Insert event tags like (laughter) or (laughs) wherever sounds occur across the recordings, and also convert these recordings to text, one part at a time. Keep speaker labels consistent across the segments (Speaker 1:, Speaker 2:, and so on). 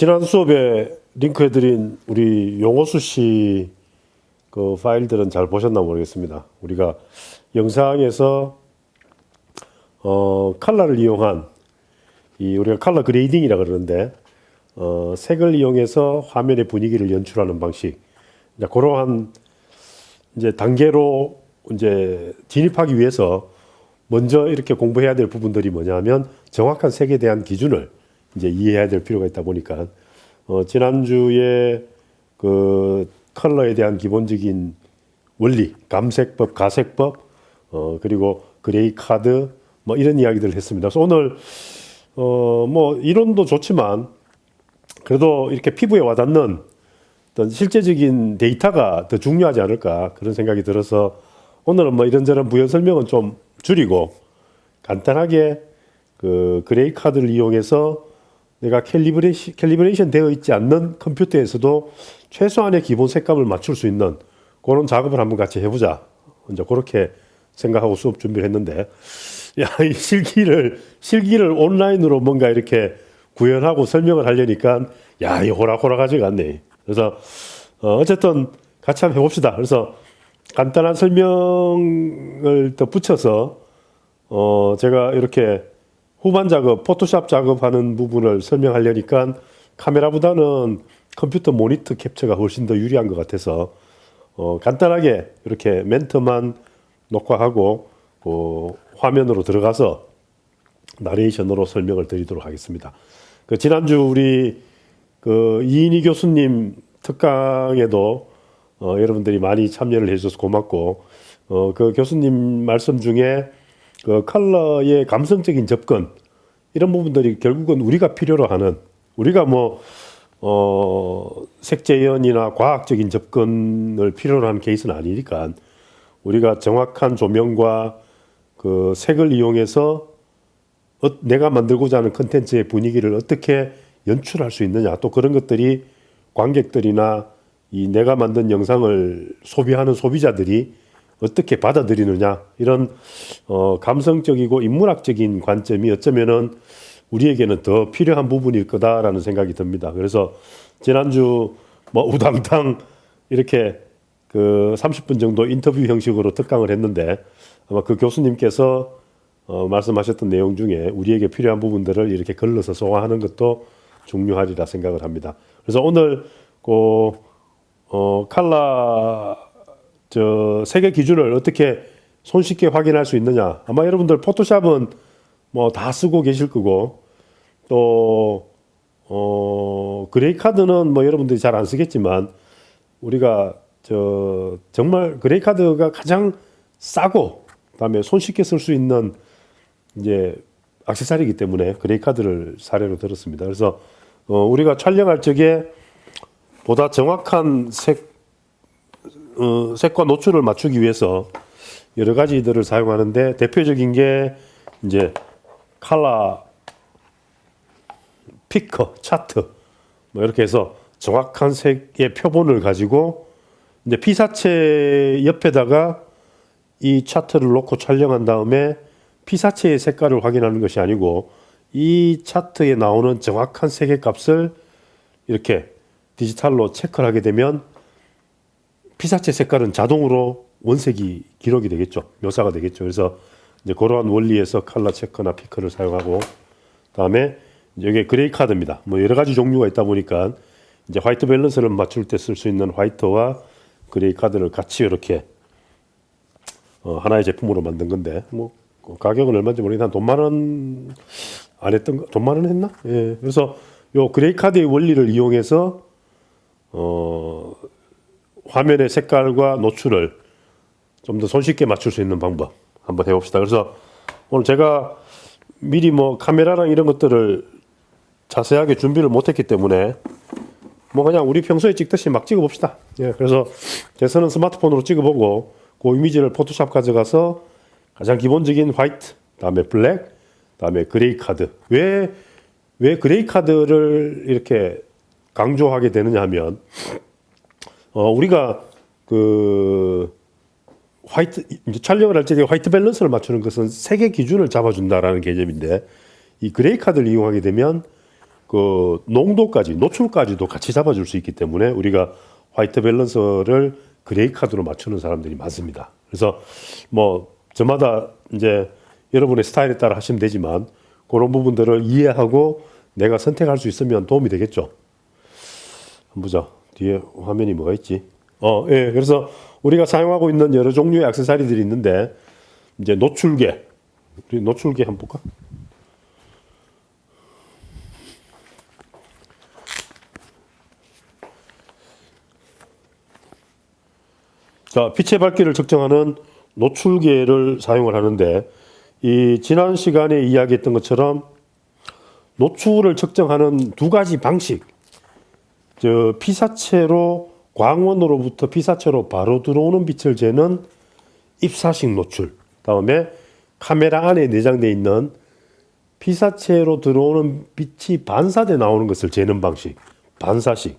Speaker 1: 지난 수업에 링크해드린 우리 용호수 씨 그 파일들은 잘 보셨나 모르겠습니다. 우리가 영상에서 어, 컬러를 이용한 이 우리가 컬러 그레이딩이라 그러는데 어, 색을 이용해서 화면의 분위기를 연출하는 방식. 이제 그러한 이제 단계로 이제 진입하기 위해서 먼저 이렇게 공부해야 될 부분들이 뭐냐면 정확한 색에 대한 기준을 이제 이해해야 될 필요가 있다 보니까 어, 지난주에 그 컬러에 대한 기본적인 원리, 감색법, 가색법, 어, 그리고 그레이 카드 뭐 이런 이야기들을 했습니다. 그래서 오늘 어, 뭐 이론도 좋지만 그래도 이렇게 피부에 와닿는 어떤 실제적인 데이터가 더 중요하지 않을까 그런 생각이 들어서 오늘은 뭐 이런저런 부연 설명은 좀 줄이고 간단하게 그 그레이 카드를 이용해서 내가 캘리브레이션, 캘리브레이션 되어 있지 않는 컴퓨터에서도 최소한의 기본 색감을 맞출 수 있는 그런 작업을 한번 같이 해보자. 이제 그렇게 생각하고 수업 준비를 했는데, 야, 이 실기를, 실기를 온라인으로 뭔가 이렇게 구현하고 설명을 하려니까, 야, 이 호락호락하지가 않네. 그래서, 어, 어쨌든 같이 한번 해봅시다. 그래서 간단한 설명을 더 붙여서, 어, 제가 이렇게 후반 작업, 포토샵 작업하는 부분을 설명하려니까 카메라보다는 컴퓨터 모니터 캡처가 훨씬 더 유리한 것 같아서 어, 간단하게 이렇게 멘트만 녹화하고 어, 화면으로 들어가서 나레이션으로 설명을 드리도록 하겠습니다. 그 지난주 우리 그 이인희 교수님 특강에도 어, 여러분들이 많이 참여를 해주셔서 고맙고 어, 그 교수님 말씀 중에 그 컬러의 감성적인 접근 이런 부분들이 결국은 우리가 필요로 하는 우리가 뭐 어, 색재현이나 과학적인 접근을 필요로 하는 케이스는 아니니까 우리가 정확한 조명과 그 색을 이용해서 어, 내가 만들고자 하는 컨텐츠의 분위기를 어떻게 연출할 수 있느냐 또 그런 것들이 관객들이나 이 내가 만든 영상을 소비하는 소비자들이 어떻게 받아들이느냐 이런 어, 감성적이고 인문학적인 관점이 어쩌면은 우리에게는 더 필요한 부분일 거다라는 생각이 듭니다. 그래서 지난주 뭐 우당탕 이렇게 그 30분 정도 인터뷰 형식으로 특강을 했는데 아마 그 교수님께서 어, 말씀하셨던 내용 중에 우리에게 필요한 부분들을 이렇게 걸러서 소화하는 것도 중요하리라 생각을 합니다. 그래서 오늘 그 어, 칼라 저 세계 기준을 어떻게 손쉽게 확인할 수 있느냐. 아마 여러분들 포토샵은 뭐 다 쓰고 계실 거고 또 어, 그레이 카드는 뭐 여러분들이 잘 안 쓰겠지만 우리가 저 정말 그레이 카드가 가장 싸고 그다음에 손쉽게 쓸 수 있는 이제 액세서리이기 때문에 그레이 카드를 사례로 들었습니다. 그래서 어, 우리가 촬영할 적에 보다 정확한 색 어, 색과 노출을 맞추기 위해서 여러 가지들을 사용하는데 대표적인 게 이제 칼라 피커 차트. 뭐 이렇게 해서 정확한 색의 표본을 가지고 이제 피사체 옆에다가 이 차트를 놓고 촬영한 다음에 피사체의 색깔을 확인하는 것이 아니고 이 차트에 나오는 정확한 색의 값을 이렇게 디지털로 체크를 하게 되면 피사체 색깔은 자동으로 원색이 기록이 되겠죠. 묘사가 되겠죠. 그래서 이제 그러한 원리에서 칼라 체커나 피커를 사용하고 다음에 여기 그레이 카드입니다. 뭐 여러 가지 종류가 있다 보니까 이제 화이트 밸런스를 맞출 때 쓸 수 있는 화이트와 그레이 카드를 같이 이렇게 어, 하나의 제품으로 만든 건데 뭐 가격은 얼마인지 모르겠는데 한 돈만 원 안 했던 거 돈만 원 했나? 예. 그래서 요 그레이 카드의 원리를 이용해서 어 화면의 색깔과 노출을 좀 더 손쉽게 맞출 수 있는 방법 한번 해봅시다. 그래서 오늘 제가 미리 뭐 카메라랑 이런 것들을 자세하게 준비를 못했기 때문에 뭐 그냥 우리 평소에 찍듯이 막 찍어봅시다. 예, 그래서 대선은 스마트폰으로 찍어보고 그 이미지를 포토샵 가져가서 가장 기본적인 화이트, 다음에 블랙, 다음에 그레이 카드. 왜, 왜 그레이 카드를 이렇게 강조하게 되느냐 하면 어, 우리가 그 화이트 이제 촬영을 할 때 화이트 밸런스를 맞추는 것은 색의 기준을 잡아준다라는 개념인데 이 그레이 카드를 이용하게 되면 그 농도까지 노출까지도 같이 잡아줄 수 있기 때문에 우리가 화이트 밸런서를 그레이 카드로 맞추는 사람들이 많습니다. 그래서 뭐 저마다 이제 여러분의 스타일에 따라 하시면 되지만 그런 부분들을 이해하고 내가 선택할 수 있으면 도움이 되겠죠. 한번 보자. 뒤에 화면이 뭐가 있지? 어, 예. 그래서 우리가 사용하고 있는 여러 종류의 액세서리들이 있는데 이제 노출계. 우리 노출계 한번 볼까? 자, 빛의 밝기를 측정하는 노출계를 사용을 하는데 이 지난 시간에 이야기했던 것처럼 노출을 측정하는 두 가지 방식. 저 피사체로 광원으로부터 피사체로 바로 들어오는 빛을 재는 입사식 노출. 다음에 카메라 안에 내장되어 있는 피사체로 들어오는 빛이 반사돼 나오는 것을 재는 방식. 반사식.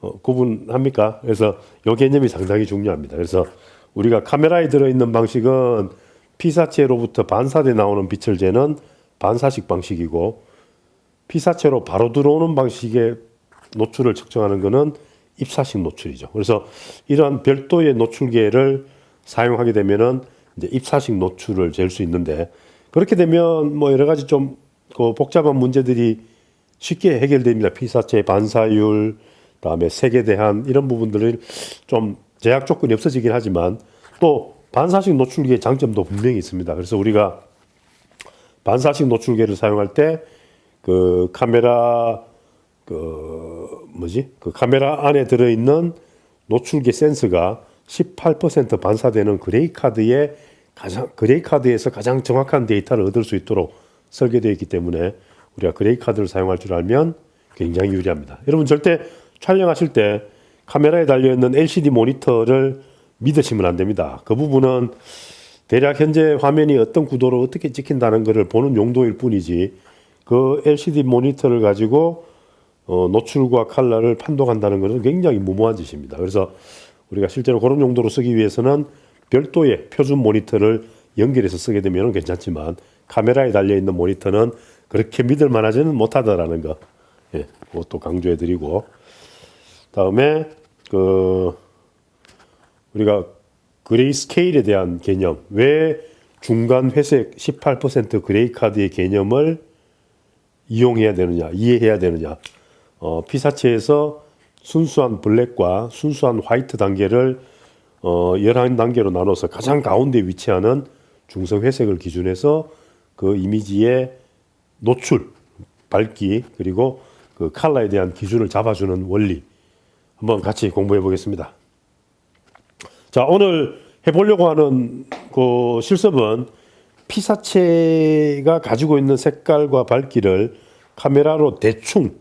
Speaker 1: 어, 구분합니까? 그래서 이 개념이 상당히 중요합니다. 그래서 우리가 카메라에 들어있는 방식은 피사체로부터 반사돼 나오는 빛을 재는 반사식 방식이고 피사체로 바로 들어오는 방식의 노출을 측정하는 것은 입사식 노출이죠. 그래서 이러한 별도의 노출계를 사용하게 되면은 이제 입사식 노출을 잴 수 있는데 그렇게 되면 뭐 여러 가지 좀 그 복잡한 문제들이 쉽게 해결됩니다. 피사체 반사율, 그다음에 색에 대한 이런 부분들을 좀 제약 조건이 없어지긴 하지만 또 반사식 노출계의 장점도 분명히 있습니다. 그래서 우리가 반사식 노출계를 사용할 때 그 카메라 그 뭐지 그 카메라 안에 들어 있는 노출계 센서가 18% 반사되는 그레이 카드에 가장 그레이 카드에서 가장 정확한 데이터를 얻을 수 있도록 설계되어 있기 때문에 우리가 그레이 카드를 사용할 줄 알면 굉장히 유리합니다. 여러분 절대 촬영하실 때 카메라에 달려 있는 LCD 모니터를 믿으시면 안 됩니다. 그 부분은 대략 현재 화면이 어떤 구도로 어떻게 찍힌다는 것을 보는 용도일 뿐이지 그 LCD 모니터를 가지고 어, 노출과 칼라를 판독한다는 것은 굉장히 무모한 짓입니다. 그래서 우리가 실제로 그런 용도로 쓰기 위해서는 별도의 표준 모니터를 연결해서 쓰게 되면 괜찮지만 카메라에 달려 있는 모니터는 그렇게 믿을 만하지는 못하다라는 거, 예, 그것도 강조해드리고 다음에 그 우리가 그레이 스케일에 대한 개념, 왜 중간 회색 18% 그레이 카드의 개념을 이용해야 되느냐, 이해해야 되느냐. 어, 피사체에서 순수한 블랙과 순수한 화이트 단계를 어, 11단계로 나눠서 가장 가운데 위치하는 중성 회색을 기준해서 그 이미지의 노출, 밝기, 그리고 그 칼라에 대한 기준을 잡아주는 원리. 한번 같이 공부해 보겠습니다. 자, 오늘 해보려고 하는 그 실습은 피사체가 가지고 있는 색깔과 밝기를 카메라로 대충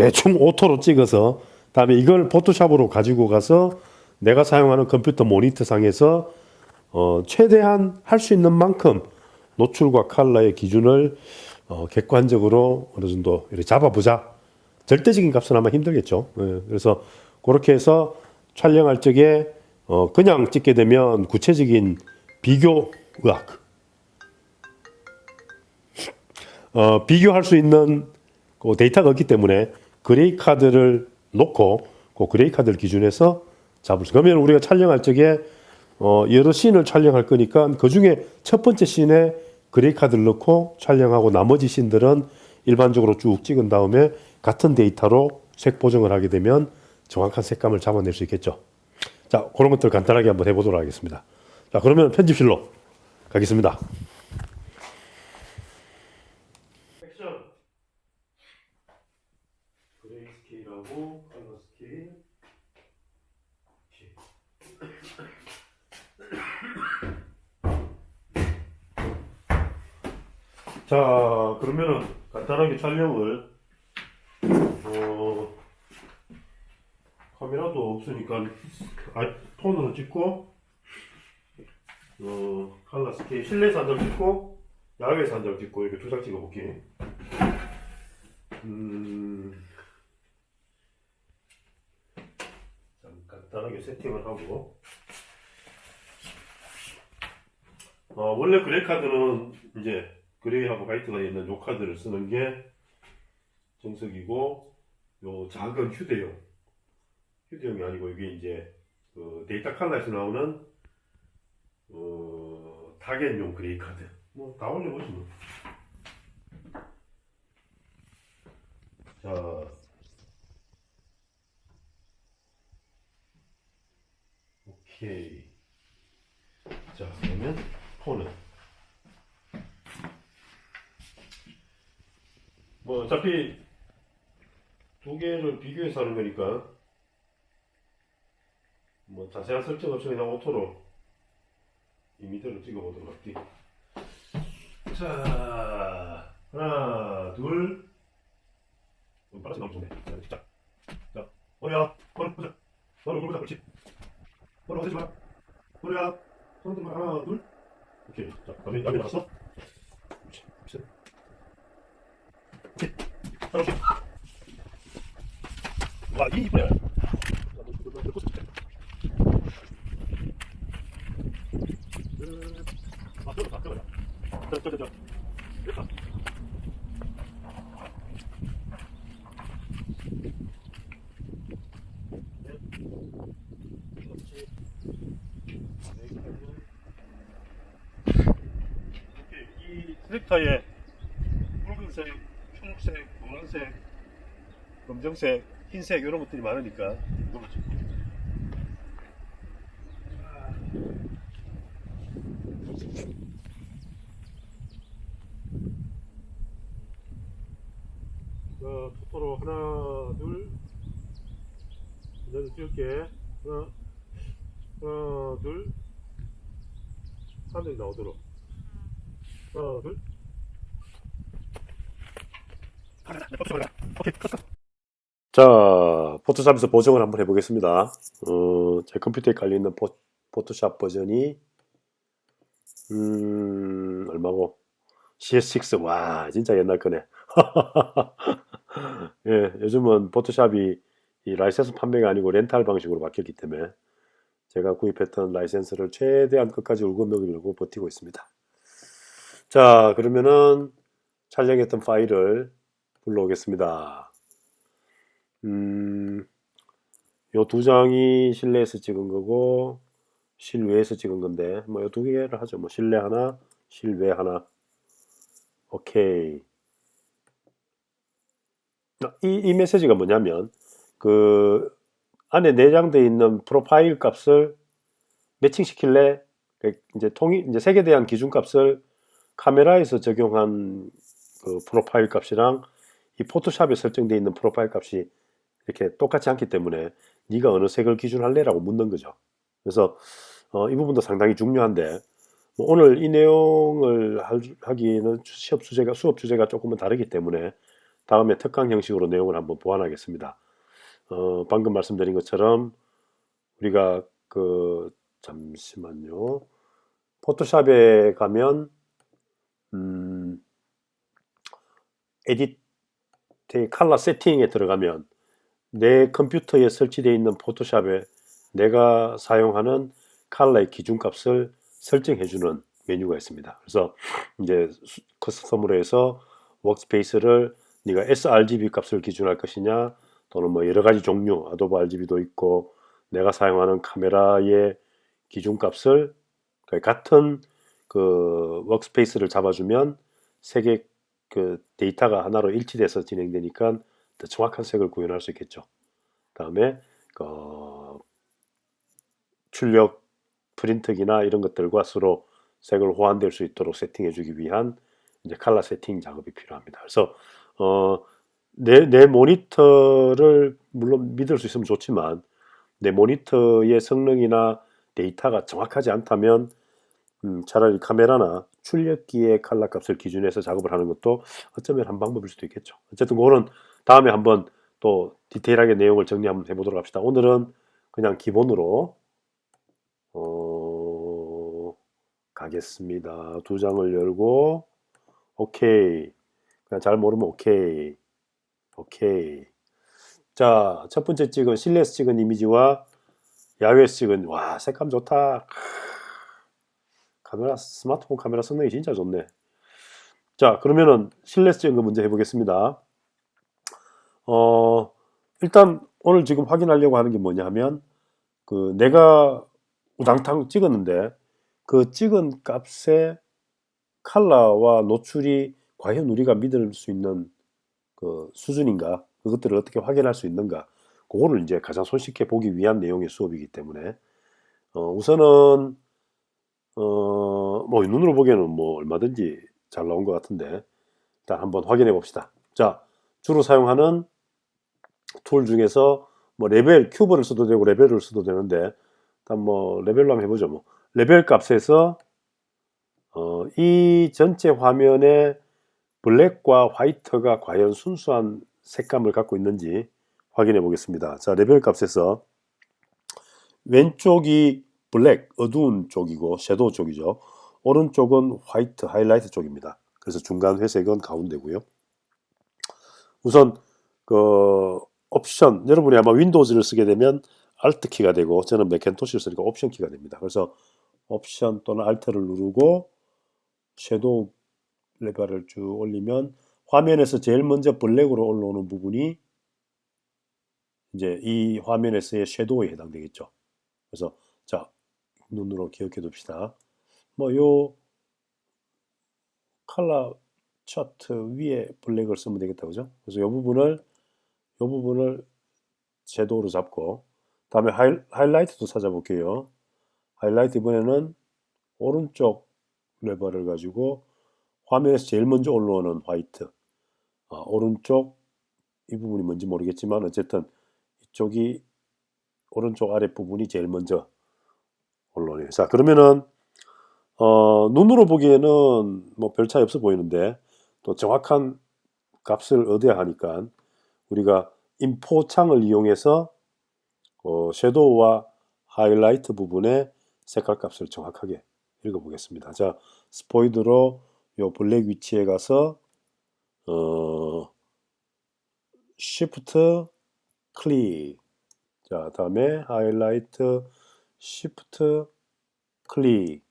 Speaker 1: 대충 오토로 찍어서 다음에 이걸 포토샵으로 가지고 가서 내가 사용하는 컴퓨터 모니터 상에서 어, 최대한 할 수 있는 만큼 노출과 칼라의 기준을 어, 객관적으로 어느 정도 잡아보자. 절대적인 값은 아마 힘들겠죠. 예, 그래서 그렇게 해서 촬영할 적에 어, 그냥 찍게 되면 구체적인 비교 의학, 어, 비교할 수 있는 그 데이터가 없기 때문에 그레이 카드를 놓고 그 그레이 카드를 기준해서 잡을 수. 그러면 우리가 촬영할 적에 어, 여러 씬을 촬영할 거니까 그 중에 첫 번째 씬에 그레이 카드를 넣고 촬영하고 나머지 씬들은 일반적으로 쭉 찍은 다음에 같은 데이터로 색 보정을 하게 되면 정확한 색감을 잡아낼 수 있겠죠. 자, 그런 것들 간단하게 한번 해보도록 하겠습니다. 자, 그러면 편집실로 가겠습니다. 액션. 그레이 스케일하고 컬러 스케일. 자, 그러면은 간단하게 촬영을 어, 카메라도 없으니까 아이폰으로 찍고 어, 칼라 스케일 실내에서 한 장 찍고 야외에서 한 장 찍고 이렇게 두 장 찍어볼게. 음, 참 간단하게 세팅을 하고 어, 원래 그레이 카드는 이제 그레이하고 화이트가 있는 요 카드를 쓰는 게 정석이고 요 작은 휴대용 휴대용이 아니고 이게 이제 그 데이터 칼라에서 나오는 어, 타겟용 그레이 카드. 뭐 다 올려보시 뭐. 자. 오케이. 자 그러면 폰은 뭐 어차피 두 개를 비교해서 하는 거니까 뭐 자세한 설정 없이 그냥 오토로 이미터로 찍어보도록 할게. 자 하나 둘 어, 빨라서 너무 좋네. 자, 자, 자, 머리야, 머리 보자. 얼굴 보자, 그렇지. 머리 어디지 마. 머리야, 손 들어 하나 둘. 오케이. 자, 다음에 여기 맞았어. 그렇지. 셋. 오케이. 자, 오케이. 와, 이 이쁘네. 자, 너, 너, 너, 너, 포즈 찍자. 아, 들어가, 들어가. 자, 자, 자, 자. 됐다. 이 트랙터에 붉은색, 초록색, 노란색, 검정색, 흰색 이런 것들이 많으니까. 자, 토토로 하나, 둘, 내가 찍을게. 하나, 하나, 둘, 한 명이 나오도록. 하나, 둘. 자, 포토샵에서 보정을 한번 해보겠습니다. 어, 제 컴퓨터에 깔려있는 포, 포토샵 버전이, 음, 얼마고? CS6. 와, 진짜 옛날 거네. (laughs) 예, 요즘은 포토샵이 이 라이센스 판매가 아니고 렌탈 방식으로 바뀌었기 때문에 제가 구입했던 라이센스를 최대한 끝까지 울고먹이려고 버티고 있습니다. 자, 그러면은 촬영했던 파일을 불러오겠습니다. 음, 요 두 장이 실내에서 찍은 거고 실외에서 찍은 건데 뭐 요 두 개를 하죠. 뭐 실내 하나, 실외 하나. 오케이. 아, 이, 이 메시지가 뭐냐면 그 안에 내장되어 있는 프로파일 값을 매칭 시킬래? 그 이제 통일 이제 색에 대한 기준 값을 카메라에서 적용한 그 프로파일 값이랑 이 포토샵에 설정되어 있는 프로파일 값이 이렇게 똑같지 않기 때문에 네가 어느 색을 기준할래라고 묻는 거죠. 그래서 어, 이 부분도 상당히 중요한데 뭐 오늘 이 내용을 할- 하기에는 시험 주제가 수업 주제가 조금은 다르기 때문에 다음에 특강 형식으로 내용을 한번 보완하겠습니다. 어, 방금 말씀드린 것처럼 우리가 그 잠시만요. 포토샵에 가면 음, 에디트 칼라 세팅에 들어가면 내 컴퓨터에 설치되어 있는 포토샵에 내가 사용하는 칼라의 기준값을 설정해 주는 메뉴가 있습니다. 그래서 이제 수- 커스텀으로 해서 워크스페이스를 네가 sRGB 값을 기준할 것이냐 또는 뭐 여러 가지 종류 아도be RGB도 있고 내가 사용하는 카메라의 기준값을 그 같은 그 워크스페이스를 잡아주면 색의 그 데이터가 하나로 일치돼서 진행되니까 더 정확한 색을 구현할 수 있겠죠. 다음에 그 출력 프린트기나 이런 것들과 서로 색을 호환될 수 있도록 세팅해주기 위한 이제 칼라 세팅 작업이 필요합니다. 그래서 어, 내, 내 모니터를 물론 믿을 수 있으면 좋지만 내 모니터의 성능이나 데이터가 정확하지 않다면 음, 차라리 카메라나 출력기의 칼라 값을 기준해서 작업을 하는 것도 어쩌면 한 방법일 수도 있겠죠. 어쨌든 그거는 다음에 한번 또 디테일하게 내용을 정리 한번 해보도록 합시다. 오늘은 그냥 기본으로 어, 가겠습니다. 두 장을 열고 오케이. 그냥 잘 모르면 오케이. 오케이. 자, 첫 번째 찍은 실내에서 찍은 이미지와 야외에서 찍은 와 색감 좋다. 카메라 스마트폰 카메라 성능이 진짜 좋네. 자, 그러면은 실내에서 찍은 거 먼저 해 보겠습니다. 어, 일단 오늘 지금 확인하려고 하는 게 뭐냐 하면 그 내가 우당탕 찍었는데 그 찍은 값의 칼라와 노출이 과연 우리가 믿을 수 있는 그 수준인가 그것들을 어떻게 확인할 수 있는가 그거를 이제 가장 손쉽게 보기 위한 내용의 수업이기 때문에 어, 우선은 어, 뭐 눈으로 보기에는 뭐 얼마든지 잘 나온 것 같은데 일단 한번 확인해 봅시다. 자, 주로 사용하는 툴 중에서 뭐 레벨 큐브를 써도 되고 레벨을 써도 되는데 일단 뭐 레벨로 한번 해보죠. 뭐 레벨 값에서 어, 이 전체 화면에 블랙과 화이트가 과연 순수한 색감을 갖고 있는지 확인해 보겠습니다. 자, 레벨 값에서 왼쪽이 블랙, 어두운 쪽이고 섀도우 쪽이죠. 오른쪽은 화이트, 하이라이트 쪽입니다. 그래서 중간 회색은 가운데고요. 우선 그 옵션, 여러분이 아마 윈도우즈를 쓰게 되면 Alt 키가 되고 저는 맥켄토시를 쓰니까 옵션 키가 됩니다. 그래서 옵션 또는 Alt를 누르고 섀도우 레벨을 쭉 올리면 화면에서 제일 먼저 블랙으로 올라오는 부분이 이제 이 화면에서의 섀도우에 해당되겠죠. 그래서 자 눈으로 기억해 둡시다. 뭐요 컬러 차트 위에 블랙을 쓰면 되겠다 그죠? 그래서 이 부분을 이 부분을 섀도우로 잡고 다음에 하이, 하이라이트도 찾아볼게요. 하이라이트 이번에는 오른쪽 레버를 가지고 화면에서 제일 먼저 올라오는 화이트 아, 오른쪽 이 부분이 뭔지 모르겠지만 어쨌든 이쪽이 오른쪽 아래 부분이 제일 먼저 올라오네요. 자 그러면은 어, 눈으로 보기에는 뭐 별 차이 없어 보이는데 또 정확한 값을 얻어야 하니까 우리가 인포 창을 이용해서 어, 섀도우와 하이라이트 부분의 색깔 값을 정확하게 읽어보겠습니다. 자, 스포이드로 요 블랙 위치에 가서 어, Shift 클릭. 자, 다음에 하이라이트 Shift 클릭.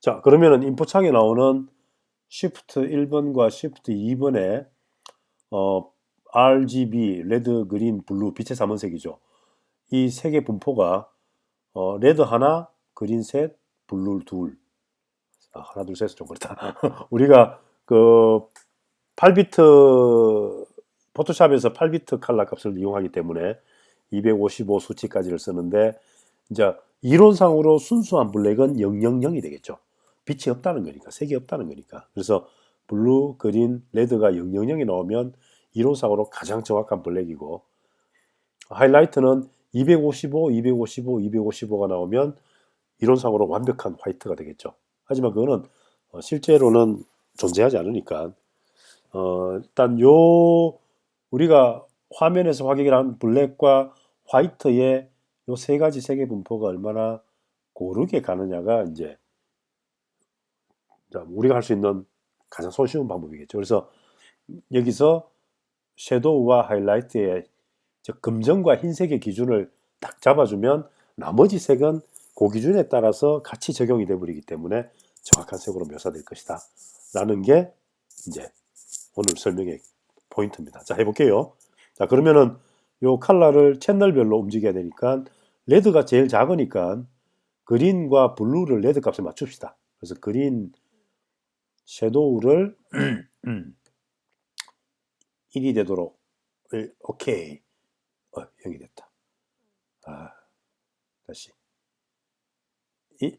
Speaker 1: 자, 그러면은 인포 창에 나오는 Shift 1번과 Shift 2번에 어, RGB, 레드, 그린, 블루, 빛의 삼원색이죠. 이 세 개 분포가 어, 레드 하나, 그린 셋, 블루 둘. 아, 하나, 둘, 셋은 좀 그렇다. (laughs) 우리가 그 8비트 포토샵에서 8비트 칼라 값을 이용하기 때문에 255 수치까지를 쓰는데 이제 이론상으로 순수한 블랙은 000이 되겠죠. 빛이 없다는 거니까 색이 없다는 거니까. 그래서 블루, 그린, 레드가 000이 나오면 이론상으로 가장 정확한 블랙이고 하이라이트는 255, 255, 255가 나오면 이론상으로 완벽한 화이트가 되겠죠. 하지만 그거는 어, 실제로는 존재하지 않으니까 어, 일단 요 우리가 화면에서 확인한 블랙과 화이트의 요 세 가지 색의 분포가 얼마나 고르게 가느냐가 이제 우리가 할 수 있는 가장 손쉬운 방법이겠죠. 그래서 여기서 섀도우와 하이라이트의 금정과 흰색의 기준을 딱 잡아주면 나머지 색은 그 기준에 따라서 같이 적용이 되어 버리기 때문에 정확한 색으로 묘사될 것이다. 라는 게 이제 오늘 설명의 포인트입니다. 자, 해볼게요. 자, 그러면은 요 컬러를 채널별로 움직여야 되니까 레드가 제일 작으니까 그린과 블루를 레드 값에 맞춥시다. 그래서 그린 섀도우를 (clears throat) 1이 되도록 오케이. 어, 0이 됐다. 아, 다시. 2,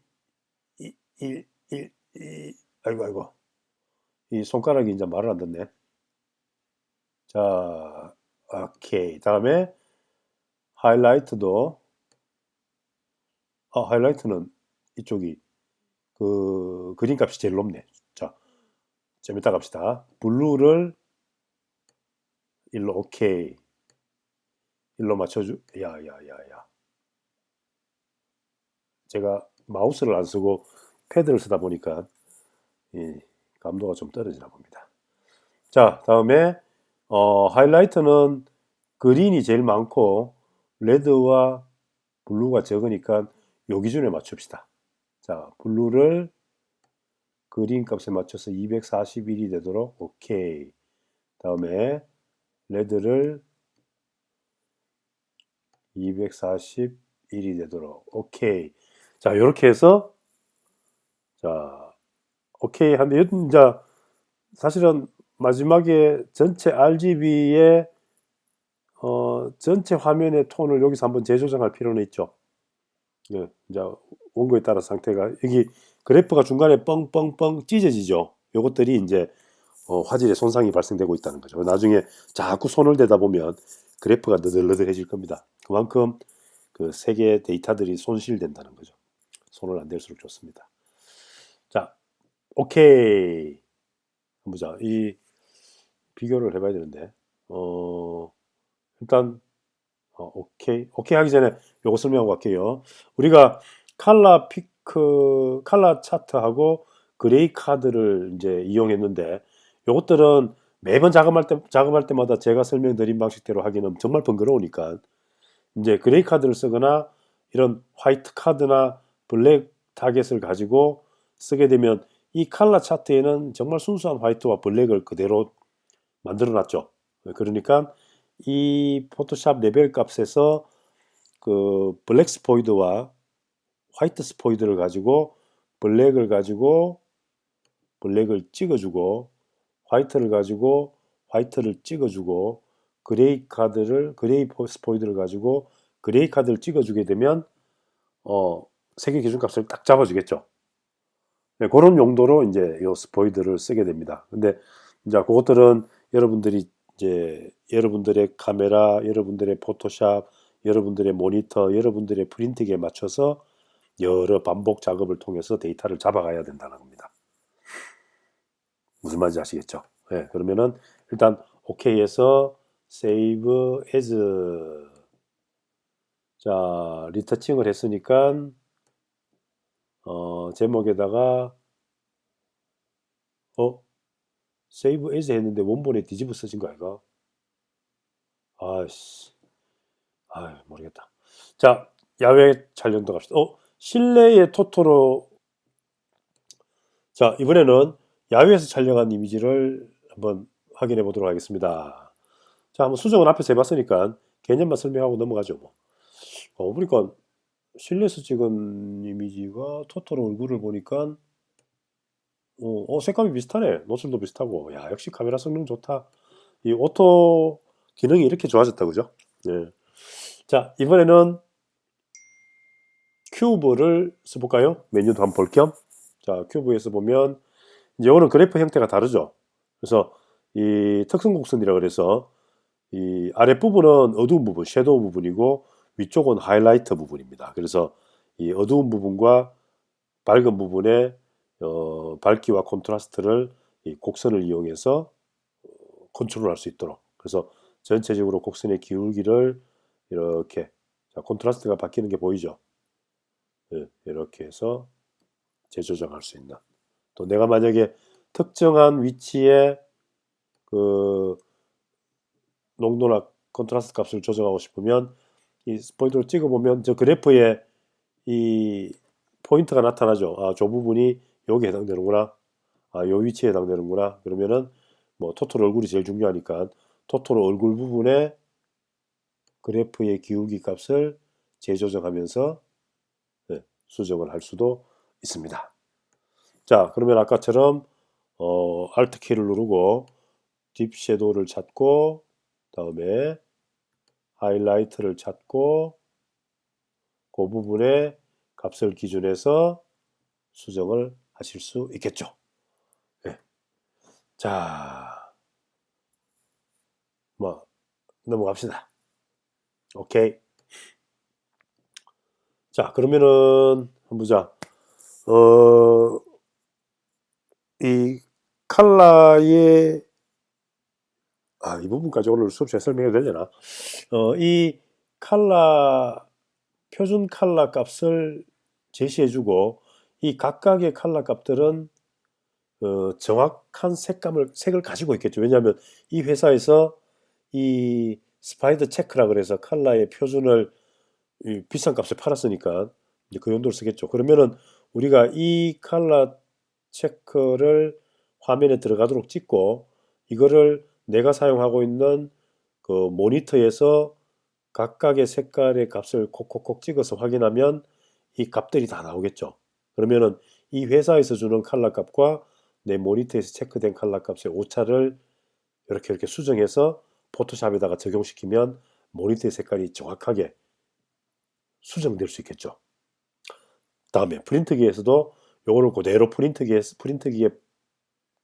Speaker 1: 2, 1, 1, 2, 아이고, 아이고. 이 손가락이 이제 말을 안 듣네. 자, 오케이. 다음에 하이라이트도 아, 하이라이트는 이쪽이 그 그린 값이 제일 높네. 자, 좀 이따 갑시다. 블루를 일로 오케이. 일로 맞춰주. 야, 야, 야, 야. 제가 마우스를 안 쓰고 패드를 쓰다 보니까 이 감도가 좀 떨어지나 봅니다. 자, 다음에 어, 하이라이트는 그린이 제일 많고 레드와 블루가 적으니까 요 기준에 맞춥시다. 자, 블루를 그린 값에 맞춰서 241이 되도록 오케이. 다음에 레드를 241이 되도록 오케이 자 이렇게 해서 자 오케이 한데 이제 사실은 마지막에 전체 RGB의 어, 전체 화면의 톤을 여기서 한번 재조정할 필요는 있죠. 네, 이제 원고에 따라 상태가 여기 그래프가 중간에 뻥뻥뻥 찢어지죠. 요것들이 이제 어, 화질에 손상이 발생되고 있다는 거죠. 나중에 자꾸 손을 대다 보면 그래프가 너덜너덜해질 겁니다. 그만큼 그 세계 데이터들이 손실된다는 거죠. 손을 안 댈수록 좋습니다. 자, 오케이. 보자. 이 비교를 해봐야 되는데, 어, 일단, 어, 오케이. 오케이 하기 전에 요거 설명하고 갈게요. 우리가 칼라 피 크, 칼라 차트하고 그레이 카드를 이제 이용했는데, 요것들은 매번 작업할 때, 작업할 때마다 제가 설명드린 방식대로 하기는 정말 번거로우니까, 이제 그레이 카드를 쓰거나 이런 화이트 카드나 블랙 타겟을 가지고 쓰게 되면 이 칼라 차트에는 정말 순수한 화이트와 블랙을 그대로 만들어 놨죠. 그러니까 이 포토샵 레벨 값에서 그 블랙 스포이드와 화이트 스포이드를 가지고 블랙을 가지고 블랙을 찍어주고 화이트를 가지고 화이트를 찍어주고 그레이 카드를 그레이 스포이드를 가지고 그레이 카드를 찍어주게 되면 어 세계 기준값을 딱 잡아주겠죠. 네, 그런 용도로 이제 이 스포이드를 쓰게 됩니다. 근데 이제 그것들은 여러분들이 이제 여러분들의 카메라, 여러분들의 포토샵, 여러분들의 모니터, 여러분들의 프린팅에 맞춰서 여러 반복 작업을 통해서 데이터를 잡아가야 된다는 겁니다. 무슨 말인지 아시겠죠? 네, 그러면은 일단 OK에서 Save as 자 리터칭을 했으니까 어, 제목에다가 어 세이브 에즈 했는데 원본에 뒤집어 써진 거 아이가? 아씨, 아 모르겠다. 자 야외 촬영도 갑시다. 어 실내의 토토로. 자 이번에는 야외에서 촬영한 이미지를 한번 확인해 보도록 하겠습니다. 자 한번 수정은 앞에서 해봤으니까 개념만 설명하고 넘어가죠. 뭐. 어 보니까 실내에서 찍은 이미지가 토토로 얼굴을 보니까 어, 어, 색감이 비슷하네. 노출도 비슷하고. 야, 역시 카메라 성능 좋다. 이 오토 기능이 이렇게 좋아졌다, 그죠? 네. 자, 이번에는 큐브를 써볼까요? 메뉴도 한번 볼 겸. 자, 큐브에서 보면, 이제 오늘 그래프 형태가 다르죠? 그래서 이 특성 곡선이라 그래서 이 아랫부분은 어두운 부분, 섀도우 부분이고 위쪽은 하이라이터 부분입니다. 그래서 이 어두운 부분과 밝은 부분에 어, 밝기와 콘트라스트를 이 곡선을 이용해서 어, 컨트롤할 수 있도록 그래서 전체적으로 곡선의 기울기를 이렇게 자, 콘트라스트가 바뀌는 게 보이죠? 네, 이렇게 해서 재조정할 수 있는 또 내가 만약에 특정한 위치에 그 농도나 컨트라스트 값을 조정하고 싶으면 이 포인트를 찍어 보면 저 그래프에 이 포인트가 나타나죠. 아, 저 부분이 여기에 해당되는구나. 아, 요 위치에 해당되는구나. 그러면은 뭐 토토로 얼굴이 제일 중요하니까 토토로 얼굴 부분에 그래프의 기울기 값을 재조정하면서 네, 수정을 할 수도 있습니다. 자, 그러면 아까처럼 어, Alt 키를 누르고 딥 섀도우를 찾고 다음에 하이라이트를 찾고 그 부분에 값을 기준해서 수정을 하실 수 있겠죠. 네. 자, 뭐 넘어갑시다. 오케이. 자, 그러면은 한번 보자. 어, 이 칼라의 아, 이 부분까지 오늘 수업 시간 설명해도 되려나? 어, 이 칼라, 표준 칼라 값을 제시해주고, 이 각각의 칼라 값들은 어, 정확한 색감을, 색을 가지고 있겠죠. 왜냐하면 이 회사에서 이 스파이더 체크라 그래서 칼라의 표준을 비싼 값에 팔았으니까 이제 그 용도를 쓰겠죠. 그러면은 우리가 이 칼라 체크를 화면에 들어가도록 찍고 이거를 내가 사용하고 있는 그 모니터에서 각각의 색깔의 값을 콕콕콕 찍어서 확인하면 이 값들이 다 나오겠죠. 그러면은 이 회사에서 주는 컬러 값과 내 모니터에서 체크된 컬러 값의 오차를 이렇게 이렇게 수정해서 포토샵에다가 적용시키면 모니터의 색깔이 정확하게 수정될 수 있겠죠. 다음에 프린트기에서도 요거를 그대로 프린트기에 프린트기에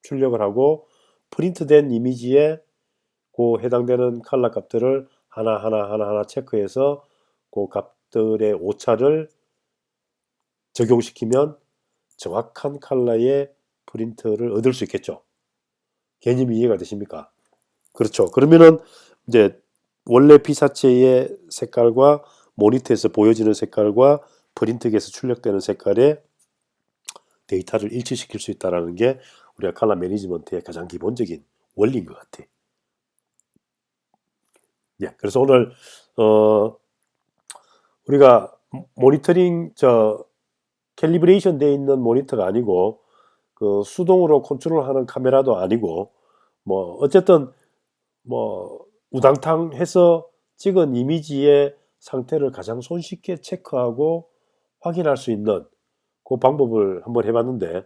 Speaker 1: 출력을 하고 프린트된 이미지에 그 해당되는 컬러 값들을 하나 하나 하나 하나 체크해서 그 값들의 오차를 적용시키면 정확한 컬러의 프린트를 얻을 수 있겠죠. 개념이 이해가 되십니까? 그렇죠. 그러면은 이제 원래 피사체의 색깔과 모니터에서 보여지는 색깔과 프린트기에서 출력되는 색깔의 데이터를 일치시킬 수 있다는 게 우리가 컬러 매니지먼트의 가장 기본적인 원리인 것 같아. 예, 그래서 오늘 어 우리가 모니터링 저 캘리브레이션 돼 있는 모니터가 아니고 그 수동으로 컨트롤하는 카메라도 아니고 뭐 어쨌든 뭐 우당탕 해서 찍은 이미지의 상태를 가장 손쉽게 체크하고 확인할 수 있는 그 방법을 한번 해봤는데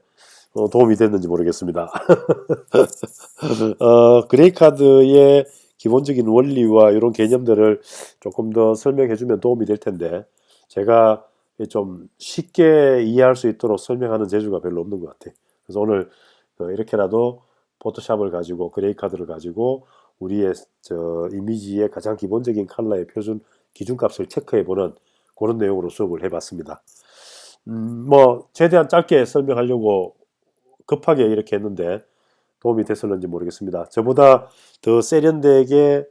Speaker 1: 어, 도움이 됐는지 모르겠습니다. (laughs) 어, 그레이카드의 기본적인 원리와 이런 개념들을 조금 더 설명해주면 도움이 될 텐데 제가 좀 쉽게 이해할 수 있도록 설명하는 재주가 별로 없는 것 같아. 그래서 오늘 어, 이렇게라도 포토샵을 가지고 그레이카드를 가지고 우리의 저 이미지의 가장 기본적인 컬러의 표준 기준값을 체크해보는 그런 내용으로 수업을 해봤습니다. 음, 뭐 최대한 짧게 설명하려고 급하게 이렇게 했는데 도움이 됐을는지 모르겠습니다. 저보다 더 세련되게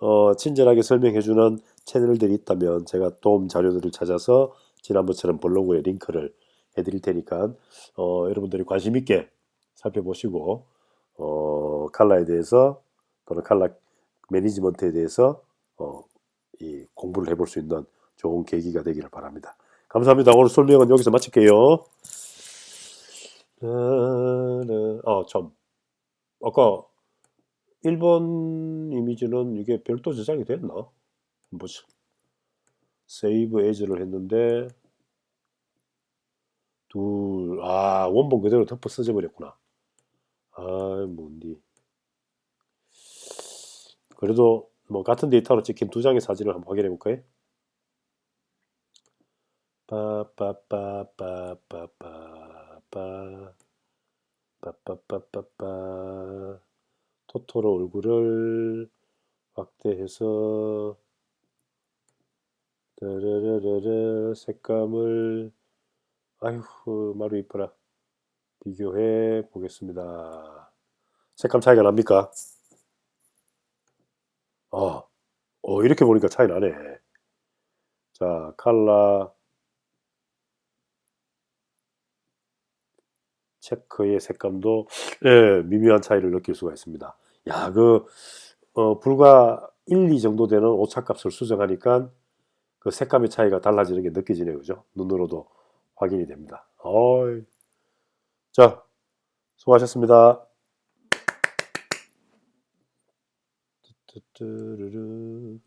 Speaker 1: 어, 친절하게 설명해주는 채널들이 있다면 제가 도움 자료들을 찾아서 지난번처럼 블로그에 링크를 해드릴 테니까 어, 여러분들이 관심 있게 살펴보시고 어, 칼라에 대해서 또는 칼라 매니지먼트에 대해서 어, 이 공부를 해볼 수 있는 좋은 계기가 되기를 바랍니다. 감사합니다. 오늘 설명은 여기서 마칠게요. 어, 참. 아까 1번 이미지는 이게 별도 저장이 됐나? 보자. 세이브 에즈를 했는데 둘, 아 원본 그대로 덮어 써져 버렸구나. 아 뭔디. 그래도 뭐 같은 데이터로 찍힌 두 장의 사진을 한번 확인해 볼까요? 빠빠빠빠빠빠 빠 빠빠빠빠 토토로 얼굴을 확대해서 따르르르르 색감을 아휴 마루 이뻐라 비교해 보겠습니다 색감 차이가 납니까? 어, 어 이렇게 보니까 차이 나네 자 칼라 체크의 색감도 예, 미묘한 차이를 느낄 수가 있습니다. 야, 그 어, 불과 1, 2 정도 되는 오차값을 수정하니까 그 색감의 차이가 달라지는 게 느껴지네요. 그죠? 눈으로도 확인이 됩니다. 어이. 자, 수고하셨습니다. 뚜뚜뚜루루.